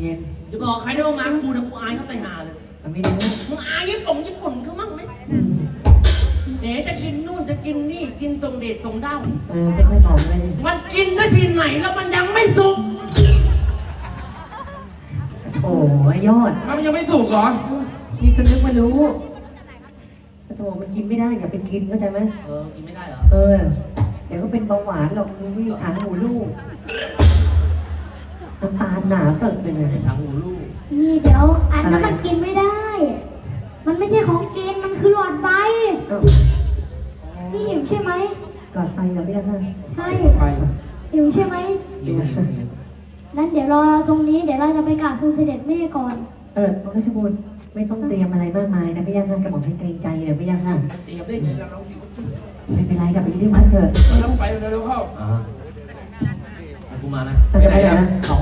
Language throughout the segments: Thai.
เย็นจะบอกใครได้ว่ามากูนะกูอายเขาตายหาเลยๆมันไม่รู้มึงอายญี่ปุ่นญี่ปุ่นเขามั่งไหมอืมเดี๋ยวจะกินนู่นจะกินนี่กินตรงเดชตรงเด้า เออไม่ค่อยบอกเลยมันกินได้ทีไหนแล้วมันยังไม่สุก โอ้ยยอด มันยังไม่สุกเหรอ นี่ก็นึกว่ารู้โอ้โหมันกินไม่ได้อย่าไปกินเข้าใจไหมเออ กินไม่ได้เหรอ เออ เดี๋ยวก็เป็นเบาหวานหรอกมึงวิ่งทางหูลูก น้ำตาลหนาเติบเลยเนี่ยทางหูลูกนี่เดี๋ยวอันนั้นอะไรมันกินไม่ได้ มันไม่ใช่ของกิน มันคือหลอดไฟ เอ้านี่หิวใช่ไหมกอดไฟเหรอพี่ล่ะใช่ไฟหิวใช่ไหมหิวหิวหิวนั้นเดี๋ยวรอเราตรงนี้ เดี๋ยวเราจะไปกราบทูลเสด็จแม่ก่อน เออน้องราชบุตรไม่ต้องเตรียมอะไรมากมายนะพี่ย่าค่ะกระหม่อมฉันเกรงใจนะพี่ย่าค่ะเตรียมได้ไงแล้วเราหิวไม่เป็นไรกลับไปที่วัดเถอะเราไปเร็วๆเข้าอ่าเอากูมานะไปไหนอะเข้าห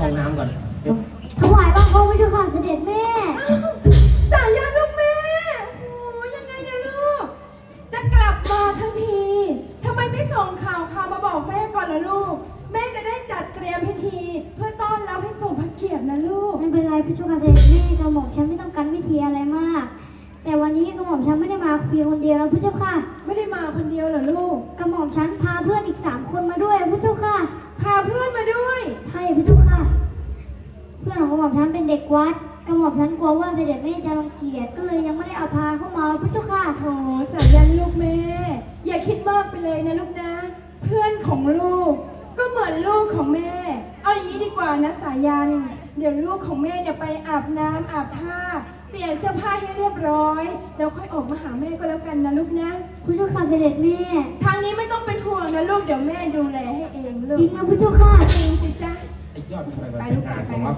้อง วัดกระหม่อมฉันกลัวว่าเสด็จแม่จะรังเกียจก็เลยยังไม่ได้เอาพาเข้ามาพระเจ้าค่ะโถสายยันลูกแม่ อย่าคิดมากไปเลยนะลูกนะ เพื่อนของลูก ก็เหมือนลูกของแม่ เอาอย่างนี้ดีกว่านะสายัน เดี๋ยวลูกของแม่เนี่ยไปอาบน้ำอาบท่า เปลี่ยนเสื้อผ้าให้เรียบร้อยแล้วค่อยออกมาหาแม่ก็แล้วกันนะลูกนะพระเจ้าค่ะเสด็จแม่ทางนี้ไม่ต้องเป็นห่วงนะลูกเดี๋ยวแม่ดูแลให้เองลูจริกงนะพระเจ้าค่ะจริงสิจ๊ะไอ้ยอดทำไมมันไปเป็ลูนกงานไปของเรา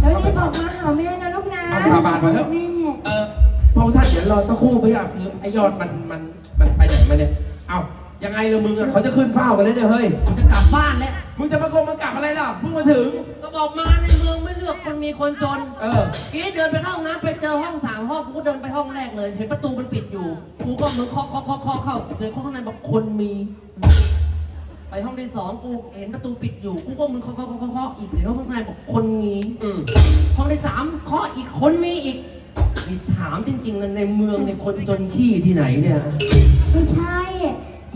แล้วรีบบอกมาหาแม่นะลูกนะเอาพาบาลมาแล้วแม่เออพระองค์ท่านเดี๋ยวรอสักครู่พี่อยากคือไอ้ยอดมันมันมันไปไหนมาเนี่ย เอ้ายังไงละมึงอะเขาจะขึ้นเฝ้ากันแล้วเนี่ยเฮ้ยกูจะกลับบ้านแล้ว มึงจะมากงมากลับอะไรล่ะเพิ่งมาถึง ก็บอกมาในเมืองไม่เลือกคนมีคนจนเออ กี้เดินไปเข้าห้องน้ำไปเจอห้องสามห้องกูก็เดินไปห้องแรกเลย เห็นประตูมันปิดอยู่ กูก็มือเคาะเคาะเคาะเคาะเข้าเสียงคนข้างในบอกคนมี ไปห้องที่สองกูเห็นประตูปิดอยู่กูก็มือเคาะเคาะเคาะเคาะเคาะอีกเสียงข้างในบอกคนมีอืมห้องที่สามเคาะอีกคนมีอีกนี่ถามจริงๆนะในเมืองในยคนจนขี้ที่ไหนเนี่ย ไม่ใช่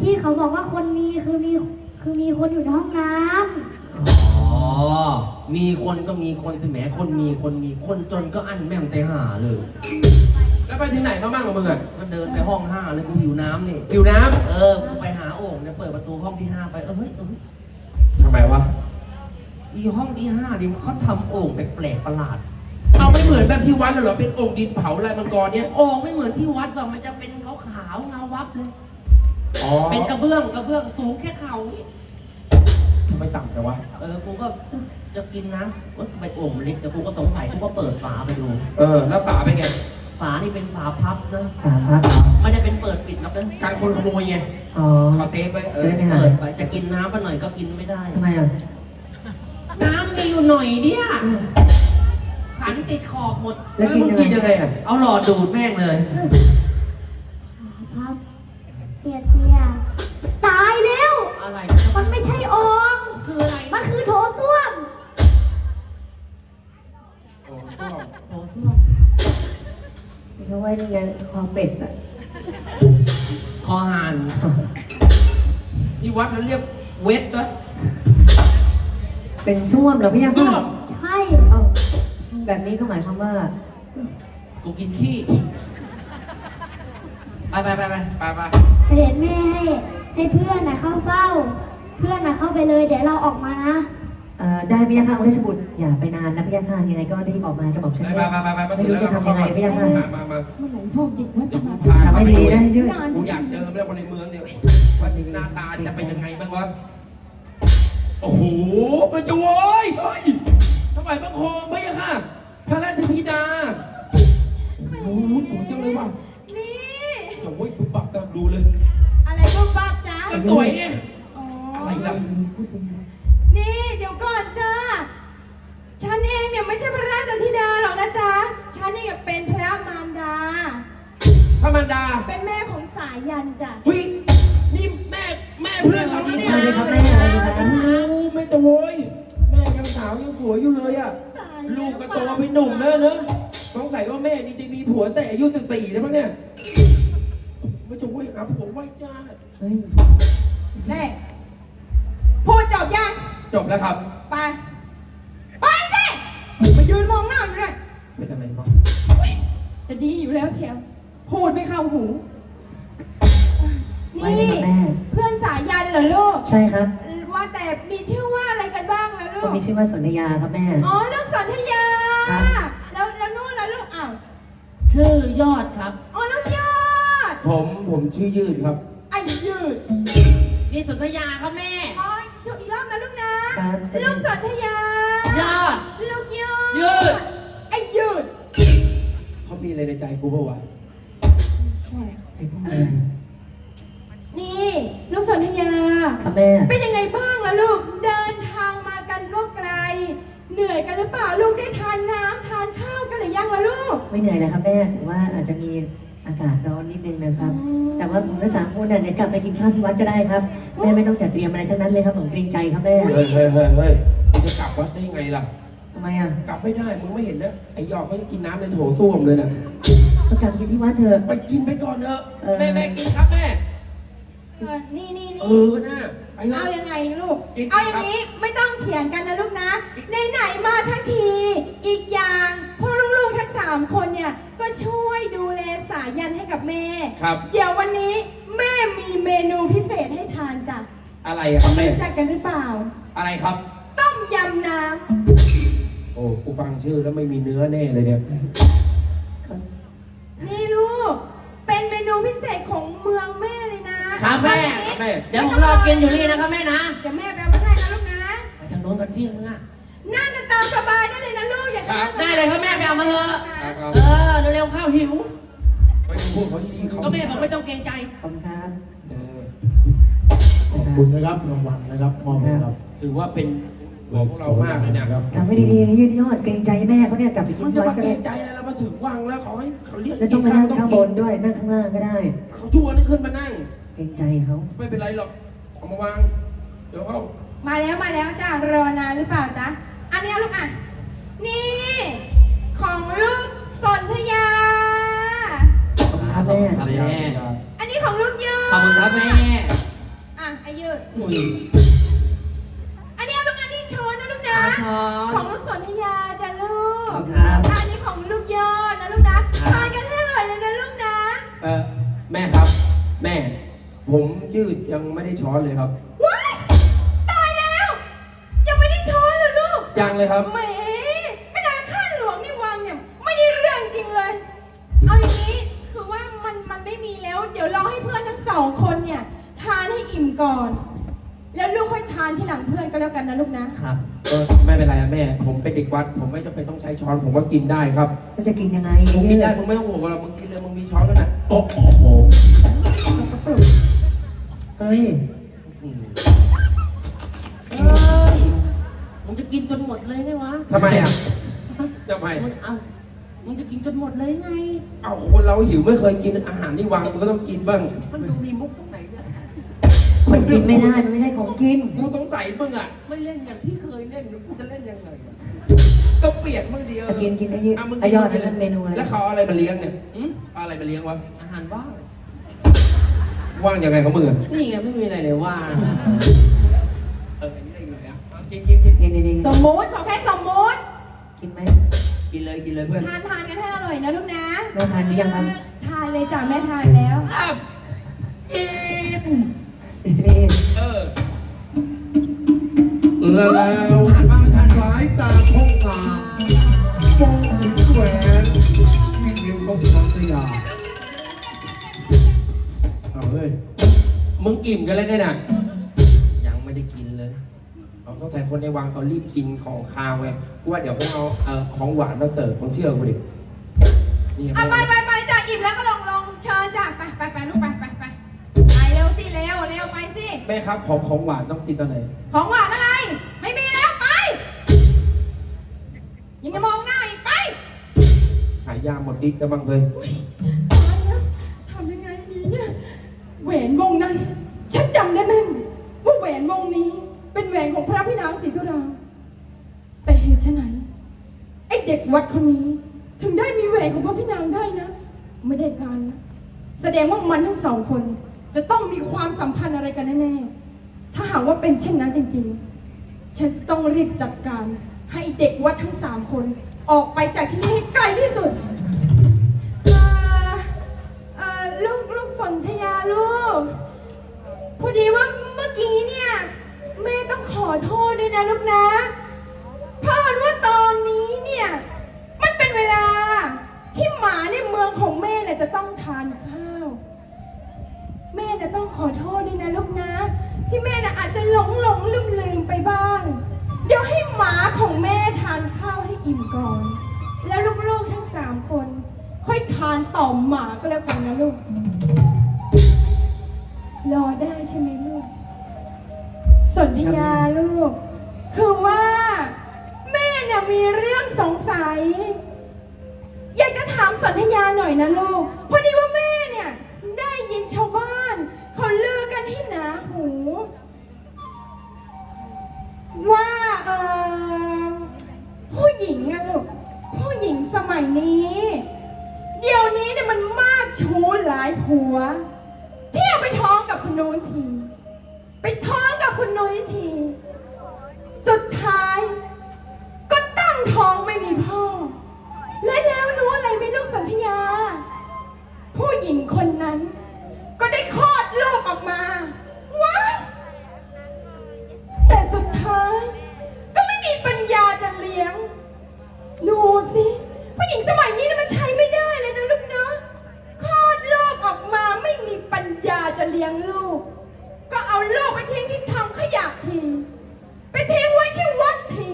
ที่เขาบอกว่าคนมีคือมีคือมีคนอยู่ในห้องน้ำอ๋อ มีคนก็มีคนสิแหมคนมีคนมีคนจนก็อันแม่งแต่หาเลย แล้วไปถึงไหนมาบ้างกับมึงอะก็เดินไปห้องห้าเลยกูหิวน้ำนี่ หิวน้เออ กูไปหา โอ่งเนี่ยเปิดประตูห้องที่ห้าไป เออเฮ้ยเออเฮ้ยำทำไมวะ อีห้องที่ห้าดิเขาทำโอ่งแปลกๆประหลาด เอาไม่เหมือนแบบที่วัดเลยเหรอ เป็นองค์ดินเผาลายมังกรเนี่ย โอ่งไม่เหมือนที่วัดว่ามันจะเป็นขาวๆเงาวับเลย อ๋อเป็นกระเบื้องกระเบื้องสูงแค่เข่านี่ ทำไมต่ำแต่วะ เออ กูก็จะกินน้ำว่าทำไมโอ่งมันเล็กแต่กูก็สงสัยกูก็เปิดฝาไปดู เออ แล้วฝาเป็นไง ฝานี่เป็นฝาพับนะถามพักเหรอไม่ได้เป็นเปิดปิดแล้วนะการคนขโมยไงอ๋อ เขาเซฟไว้เออไม่หาเปิดไปจะกินน้ำไปหน่อยก็กินไม่ได้ ทำไมอะ น้ำมีอยู่หน่อยเดียวขันติดขอบหมด แล้วแล้วมึงกินยังไงอะเอาหลอดดูดแม่งเลย เป็นส้วมเหรอพี่ย่าซ่อค่ะมใช่เอ้าแบบนี้ก็หมายความว่า กูกินขี้ ไปไปไปไปไปไปเสด็จแม่ให้ให้เพื่อนน่ะเข้าเฝ้า เพื่อนน่ะเข้าไปเลย เดี๋ยวเราออกมานะ เอ่อได้พี่ย่าค่ะองค์ราชบุตรอย่าไปนานนะพี่ย่าค่ะยังไงก็รีบออกมากระหม่อมฉันไปไปไปไปไปไม่รู้จะทำยังไงพี่ย่าค่ะมามามาเมื่อไหร่พวกเด็กว่าจะมาทำให้ดีนะยืด กูอยากเจอแล้วคนในเมืองเนี่ยว่าหน้าตาจะเป็นยังไงบ้างวะ โอ้โหมันจะโวยเฮ้ยทำไมบังคมไม่อะค่ะ พระราชธิดา โอ้โหสวยจังเลยว่ะนี่ จะโว้ยปุ๊บปับตามดูเลยอะไรบ้างบ้างจ๊ะก็สวยไงอ๋ออะไรล่ะนี่เดี๋ยวก่อนจ้า ฉันเองเนี่ยไม่ใช่พระราชธิดาหรอกนะจ๊ะ ฉันเองเป็นพระมารดาพระมารดาเป็นแม่ของสายยันจ้ะ เฮ้ยนี่แม่แม่เพื่อนเราแล้วเนี่ยสวัสดีครับแม่สวัสดีครับ โอ้โหแม่จะโวยแม่ยังสาวยังสวยอยู่เลยอะ ตาลูกก็โตเป็นหนุ่มแล้วเนอะสงสัยว่าแม่นี่จะมีผัวแต่อายุสิบสี่แล้วมั้งเนี่ยไม่จะไว้หาผัวไว้จ้าเฮ้ยแน่พูดจบยัง จบแล้วครับ ไป ไปสิมายืนมองหน้าอยู่เลยเป็นอะไรบ้างจะดีอยู่แล้วเชียวพูดไม่เข้าหูไม่นี่ครับแม่ เพื่อนสายันเหรอลูก ใช่ครับ ว่าแต่มีชื่อว่าอะไรกันบ้างล่ะลู ผมกมีชื่อว่าสนธยาครับแม่ อ๋อลูกสนธยา ครับ แล้วแล้วนู่นล่ะลูกอ้าวชื่อยอดครับ อ๋อลูกยอดผมผมชื่อยืดครับ ไอ้ยืด นี่สุนทยาครับแม่ อ๋อถูกอีกรอบนะลูกนะ ครับลูกสนธยา ยอด ลูกยอด ยืด ไอ้ยืด เขามีอะไรในใจกูเปล่าวะใช่ ไอ้พวกแม่นี่ ลูกสนธยา ครับแม่ เป็นยังไงบ้าง ปล่าลูกได้ทานน้ำทานข้าวกันหรือยังล่ะลูก ไม่เหนื่อยแล้วครับแม่แต่ว่าอาจจะมีอากาศร้อนนิดนึงนะครับอืมแต่ว่าผมทั้งสามคนน่ะเดี๋ยวกลับไปกินข้าวที่วัดก็ได้ครับ แม่ไม่ต้องจัดเตรียมอะไรทั้งนั้นเลยครับผมเกรงใจครับแม่เฮ้ยเฮ้ยเฮ้ยเฮ้ยมึงจะกลับวัดได้ยังไงล่ะ ทำไมอะกลับไม่ได้ มึงไม่เห็นนะ ไอ้ยอกเขาจะกินน้ำในโถส้วมเลยนะก็กลับกินที่วัดเถอะ ไปกินไปก่อนเถอะ เออ แม่แม่กินครับแม่ เออนี่นี่เอนี่อนะไอ้ เถเอาอะยังไงลูกอีกเอาอย่างนี้ไม่ต้องเถียงกันนะลูกนะ ในไหนๆมาทั้งที อีกอย่างพวกลูกๆทั้งสามคนเนี่ย ก็ช่วยดูแลสายันให้กับแม่ ครับ เดี๋ยววันนี้แม่มีเมนูพิเศษให้ทานจ้ะอะไรอะครับแม่รู้จักกันหรือเปล่า อะไรครับ ต้มยำน้โอ้กูฟังชื่อแล้วไม่มีเนื้อแน่เลยเนี่ยำนี่ลูก เป็นเมนูพิเศษของเมืองแม่เลยนะครับแม่เอาอย่างนี้ แม่เดี๋ยวผมรอกินอยู่นี่นะครับแม่นะเดี๋ยวแม่ไปเอามาให้นะลูกนะ ไปทางโน้นกันที่มึงอะนั่งกันตามสบายได้เลยนะลูกอย่าช้าได้เลยครับแม่ไปเอามาเถอะครับครับเออเร็วๆเข้าหิวไปพูดเขาดีๆเขาก็แม่บอกไม่ต้องเกรงใจ ขอบคุณครับ เออขอบคุณนะครับรางวัลนะครับมอบให้ครับถือว่าเป็นของพวกเรามากเลยเนี่ยครับ ทำไม่ดีๆยืดยอดเกรงใจแม่เขาเนี่ยกลับไปกิมันนจะที่วัดมาก็เกรได้งใจอะไรแล้วมาถึงวังแล้วเขาให้เขาเรียกแล้วต้องมานั่งข้างบนด้วยนั่งข้างล่างก็ได้ เขาชวนให้ขึ้นมานั่ง เกรงใจเขาไม่เป็นไรหรอกเอามาวาง เดี๋ยวเขามาแล้วมาแล้วจ้ารอนานหรือเปล่าจ๊ะ อันนี้เอาลูกอะ นี่ ของลูกสนธยาขอบคุณครับแม่ครับแม่อันนี้ของลูกยืดขอบคุณครับแม่อะไอายืดอุ้ยอันนี้เอาลูกอันนี้ช้อนนะลูกนะช้อนขอ ผมยืดยังไม่ได้ช้อนเลยครับ ว้ายตายแล้ว ยังไม่ได้ช้อนเลยลูกยังเลยครับ แหมแม่นางข้าหลวงนี่วังเนี่ย ไม่ได้เรื่องจริงเลย เอาอย่างนี้คือว่ามันมันไม่มีแล้ว เดี๋ยวรอให้เพื่อนทั้งสองคนเนี่ย ทานให้อิ่มก่อน แล้วลูกค่อยทานที่หลังเพื่อนก็แล้วกันนะลูกนะ ครับเออไม่เป็นไรอะแม่ ผมเป็นเด็กวัด ผมไม่จำเป็นต้องใช้ช้อน ผมก็กินได้ครับ มันจะกินยังไงมึงกินได้มึงไม่ต้องห่วงหรอกมึงกินเลยมึงมีช้อนแล้วน่ะโอ้โห เฮ้ยอืมเฮ้ยมึงจะกินจนหมดเลยไงวะทำไมอะทำไม มึงเอามึงจะกินจนหมดเลยไง เอาคนเราหิวไม่เคยกินอาหารที่วางมันก็ต้องกินบ้าง มันดูมีมุกตรงไหนเนี่ยมันกินไม่ได้ มันไม่ใช่ของกิน กูสงสัยมึงอะ ไม่เล่นอย่างที่เคยเล่นกูจะเล่นยังไงอะก็เปลี่ยนมึงเดียวกินกินไอ้ยืดะมึงไอ้ยอดนั่นเมนูอะไร แล้วเขาเอาอะไรมาเลี้ยงเนี่ยหืมเอาอะไรมาเลี้ยงวะ อาหารว่าง ว่างยังไงเขามึงอะนี่ไงไม่มีอะไรเลยว่างเอออันนี้ได้อยู่ไหนอะเอากินกินกินกินดีสมมุติขอแค่สมมุติๆกินไหมกินเลยกินเลยเพื่อนทานทานกันให้อร่อยนะลูกนะแม่ทานหรือยังครับทานเลยจ้ะแม่ทานแล้วอ้าวกินนี่เออและแล้วผ่านมาไม่ทันสายตาท่องตามมองเห็นแหวนที่ริมของพัทยา เอาเลยมึงอิ่มกันแล้วเนี่ยนะยังไม่ได้กินเลยเอาสงสัยคนในวังเขารีบกินของคาวไงกูว่าเดี๋ยวคงเอาเอ่อของหวานมาเสิร์ฟมึงเชื่อกูดินี่อะไปแม่ไปไปจ้ะอิ่มแล้วก็ลงลงเชิญจ้ะไปไปไปลูกไปไปไปไปเร็วสิเร็วเร็วไปสิแม่ครับของของหวานต้องกินตอนไหน ของหวานอะไร ไม่มีแล้วไปยังจะมองหน้าอีกไปหายาหมดดิกซะบ้างเลย วนวงนั้น ฉันจำได้แม่น ว่าแหวนวงนี้ เป็นแหวนของพระพี่นางศรีสุดาแต่เหตุไฉนเด็กวัดคนนี้ ถึงได้มีแหวนของพระพี่นางได้นะ ไม่ได้การนะแสดงว่ามันทั้งสองคน จะต้องมีความสัมพันธ์อะไรกันแน่ๆถ้าหากว่าเป็นเช่นนั้นจริงๆ ฉันจะต้องรีบจัดการ ให้เด็กวัดทั้งสามคน ออกไปจากที่นี่ให้ไกลที่สุด พอดีว่าเมื่อกี้เนี่ยแม่ต้องขอโทษด้วยนะลูกนะเพราะว่าตอนนี้เนี่ยมันเป็นเวลาที่หมาในเมืองของแม่เนี่ยจะต้องทานข้าว แม่จะต้องขอโทษด้วยนะลูกนะ ที่แม่น่ะอาจจะหลงหลงลืมลืมไปบ้าง เดี๋ยวให้หมาของแม่ทานข้าวให้อิ่มก่อน แล้วลูกๆทั้งสามคน ค่อยทานต่อหมาก็แล้วกันนะลูก รอได้ใช่ไหมลูก สนธยาลูก คือว่า แม่น่ะมีเรื่องสงสัย อยากจะถามสนธยาหน่อยนะลูกพอดีว่าแม่เนี่ย ได้ยินชาวบ้านเขาลือกันที่หนาหู ว่าเออผู้หญิงอะลูก ผู้หญิงสมัยนี้ เดี๋ยวนี้เนี่ยมันมากชู้หลายผัว เที่ยวไปท้องกับคนโน้นที ไปท้องกับคนโน้นที สุดท้าย ก็ตั้งท้องไม่มีพ่อ และแล้วรู้อะไรไหมลูกสันธยา ผู้หญิงคนนั้น ก็ได้คลอดลูกออกมาว้ายแต่สุดท้าย ก็ไม่มีปัญญาจะเลี้ยง ดูสิ ผู้หญิงสมัยนี้นะมันใช้ไม่ได้เลยนะลูกเนาะคลอดลูกออกมาไม่มีปัญญาจะเลี้ยงลูก ก็เอาลูกไปทิ้งที่ถังขยะที ไปทิ้งไว้ที่วัดที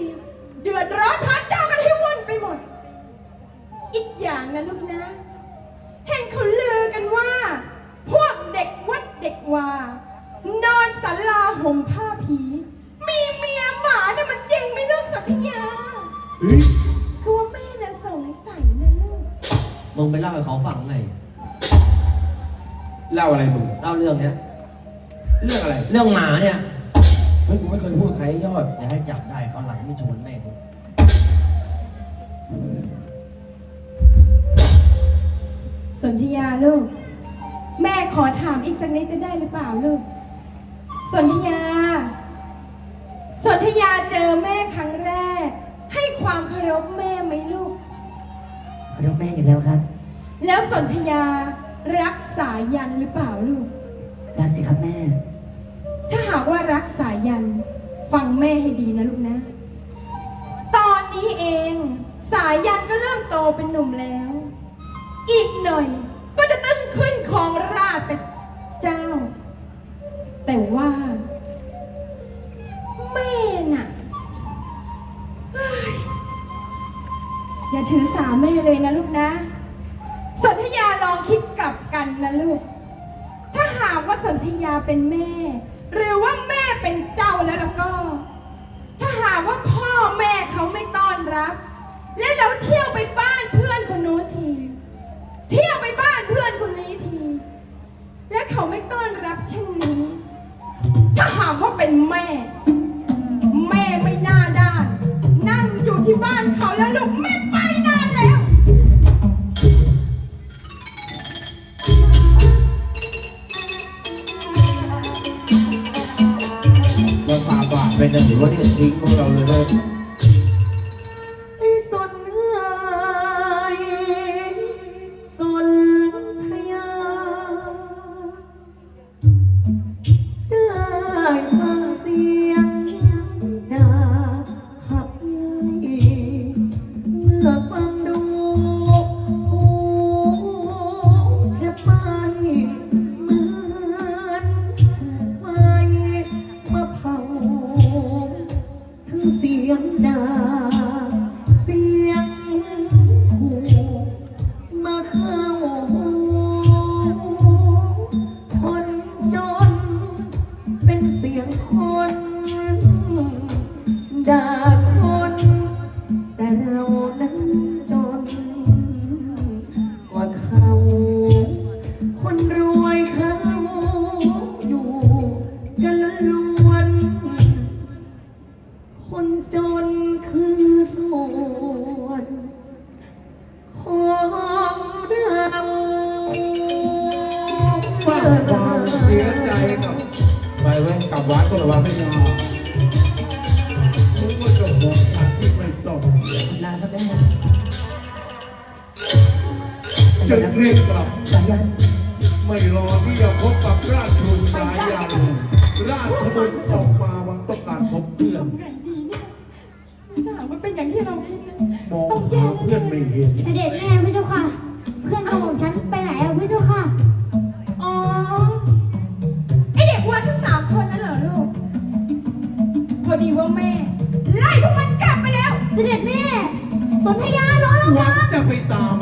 เดือดร้อนพระเจ้ากันให้วุ่นไปหมด อีกอย่างนะลูกนะ เห็นเขาลือกันว่า พวกเด็กวัดเด็กวานอนศาลาห่มผ้าผี มีเมียหมาเนี่ยมันจริงไหมลูกสัตยาเฮ้ยคือว่าแม่น่ะสงสัยนะลูก มึงไปเล่าให้เขาฟังไงเล่าอะไรมึงเล่าเรื่องเนี้ย เรื่องอะไร เรื่องหมาเนี่ยเฮ้ยกูไม่เคยพูดกับใครยอด อย่าให้จับได้เขาวหลังไม่ชวนแม่กูสนธยาลูก แม่ขอถามอีกสักนิดจะได้หรือเปล่าลูก สนธยา สนธยาเจอแม่ครั้งแรก ให้ความเคารพแม่ไหมลูก ขอรบแม่อยู่แล้วครับ แล้วสนธยารักสายันหรือเปล่าลูกรักสิ ครับแม่ ถ้าหากว่ารักสายัน ฟังแม่ให้ดีนะลูกนะ ตอนนี้เอง สายันก็เริ่มโตเป็นหนุ่มแล้ว อีกหน่อย ก็จะต้องขึ้นของราชเป็นเจ้า แต่ว่าแม่น่ะอย่าถือสาแม่เลยนะลูกนะ สนธยาเป็นแม่ หรือว่าแม่เป็นเจ้าแล้วแล้วก็ ถ้าหากว่าพ่อแม่เขาไม่ต้อนรับ และเราเที่ยวไปบ้านเพื่อนคนโน้นที เที่ยวไปบ้านเพื่อนคนนี้ที และเขาไม่ต้อนรับเช่นนี้ ถ้าหากว่าเป็นแม่ แม่ไม่น่าด้าน นั่งอยู่ที่บ้าน ตาบาดไปนะหรือว่าเนี่ยทิ้งพวกเราเลยนะไ come. รอที่จะพบกับราชบุตรสายยันราชบุตรออกมาวันต้องการพบเพื่อนทำไงดีเนี่ยถ้าหากมันเป็นอย่างที่เราคิดนะมองต้องหาแย่เพื่อนแน่ไม่เห็น เสด็จแม่พี่เจ้าค่ะ เพื่อนกระหม่อมฉันไปไหนอะพี่เจ้าค่ะๆอ๋อ ไอเด็กวัวทั้งสามคนนั่นเหรอลูก พอดีว่าแม่ ไล่พวกมันกลับไปแล้ว เสด็จแม่สนธยารอเราหวันะงจะไปตาม